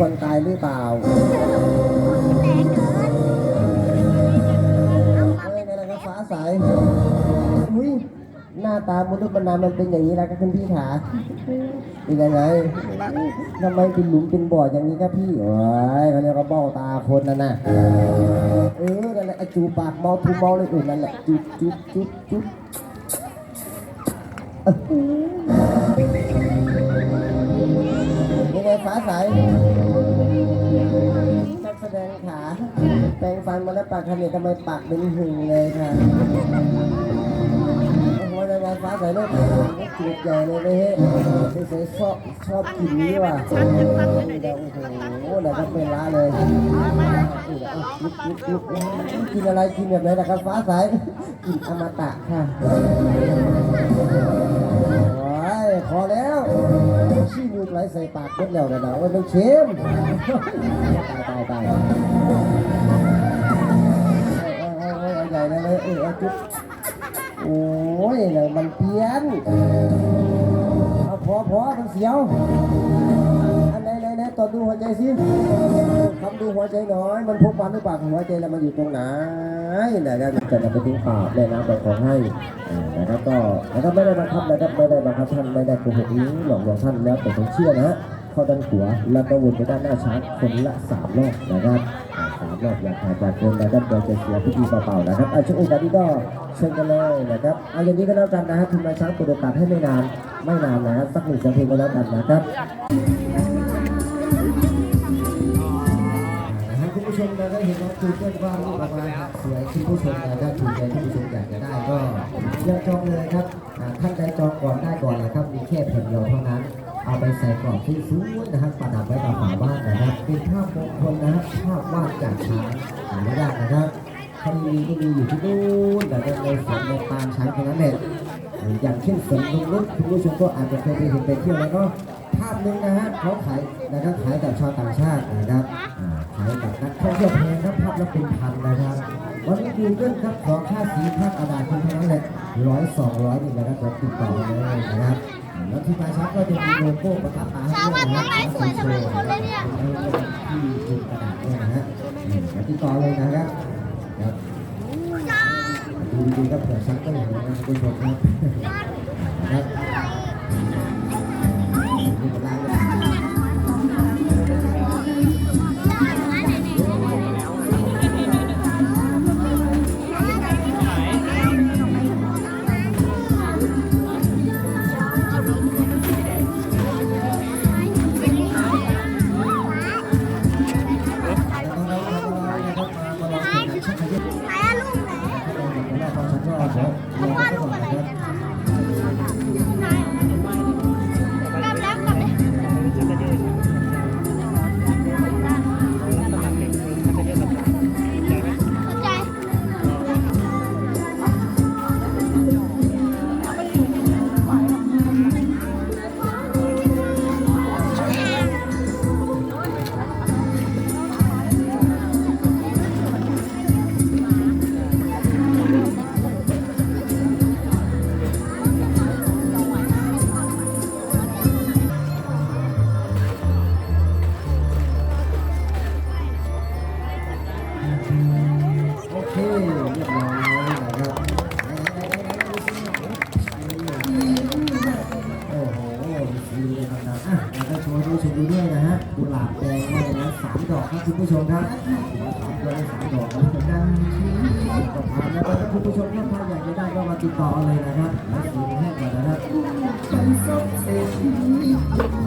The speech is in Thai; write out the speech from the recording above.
คนตายหรือเปล่าเฮ้ยในอะไรก็ฟ้าใสอุ้ยหน้าตามนุษย์บรรดามันเป็นอย่างนี้แล้วครับคุณพี่ขาเป็นยังไงทำไมเป็นหลุมเป็นบ่ออย่างนี้ครับพี่โอ้ยเขาเรียกว่าเบ้าตาคนนั่นน่ะ เออ นั่นแหละไอ้จูปากเมาทูเมาเลยอื่นนั่นแหละจุ๊บจุ๊บจุ๊บจุ๊บเอ้ยยังไงฟ้าใส ดงขาแปรงฟันมาแล้วปากขมิบทำไมปากเป็นหึงเลยค่ะโอ้โหในงฟ้าใสเลิกจูบใหญ่เลยเลยเฮ้ยใส่ชอบชอบกินนี้ว่ะโอ้โหเดี๋ยวก็เป็นล้าเลยกินอะไรกินแบบไหนนะครับฟ้าใสกินอมตะค่ะ ชี้ใส่ปากเม็ดแล้วนะนะว่าต้องเชมตายตายตายใหญ่เลยเลยเออจุ๊บโอ้ยเลยมันเพี้ยนพอพอมันเสียว ตอนดูหัวใจสิทำดูหัวใจน่อย มันพบมันหรือเปล่าหัวใจเรามันอยู่ตรงไหนนะครับจะนำไปทิ้งป่าแม่น้ำไปของให้นะครับก็นะครับไม่ได้บังคับนะครับไม่ได้บังคับท่านไม่ได้โกหกนี้หลอกลวงท่านแล้วแต่ผมเชื่อนะเข้าด้านหัวแล้วก็วนไปด้านหน้าช้างคนละสามรอบนะครับสามรอบอย่าขาดจากเกินนะครับเดี๋ยจะเสียพิธีเปล่าๆนะครับอาช่วงโอกาสนี้ก็เชิญกันเลยนะครับเอาอย่างนี้ก็แล้วกันนะครับทีมงานช้างเปิดโอกาสให้ไม่นานไม่นานนะครับสักหนึ่งสักเพลงก็แล้วกันนะครับ เราได้เห็นน้องตูนเต้นว่าลูกออกมาสวยคุณผู้ชมนะครับถูกใจคุณผู้ชมอยากจะได้ก็ยังจองเลยครับท่านใดจองก่อนได้ก่อนนะครับมีแค่แผ่นเดียวเท่านั้น เอาไปใส่กรอบที่สวยนะครับประดับไว้ตามฝาบ้านนะครับเป็นภาพมงคลนะครับภาพวาดจากช้างหาไม่ยากนะครับถ้ามีก็มีอยู่ที่นู่นแต่ในสวนในปางช้างแค่นั้นแหละอย่างเช่นสวนนงนุษย์คุณผู้ชมก็อาจจะเคยไปเห็นไปเที่ยวแล้วก็ภาพหนึ่งนะฮะเขาขายนะครับขายกับชาวต่างชาตินะครับขายกับนักท่องเที่ยวแพง จะเป็นพันนะครับ วันนี้ดูเรื่องครับขอค่าสีภากระดาษคนเท่านั้นแหละร้อยสองร้อยนี่นะครับเราติดต่อมาเลยนะครับ แล้วที่มาชักก็จะมีโลโก้ประทับตาให้ด้วยนะฮะที่จุดกระดาษด้วยนะฮะมแล้วติดต่อเลยนะครับครับดูดีๆครับเผื่อชักก็อย่างนี้นะคุณผู้ชมครับนะครับ ดีเลยครับอะแล้วก็โชว์ดูชมดูด้วยนะฮะกุหลาบแดงเนี่ยนะสามดอกครับคุณผู้ชมครับสามดอกสามดอกแล้วก็ดังที่ก็ผ่านแล้วก็คุณผู้ชมถ้าใครอยากจะได้ก็มาติดต่อเลยนะครับแล้วสีให้ก่อนนะครับ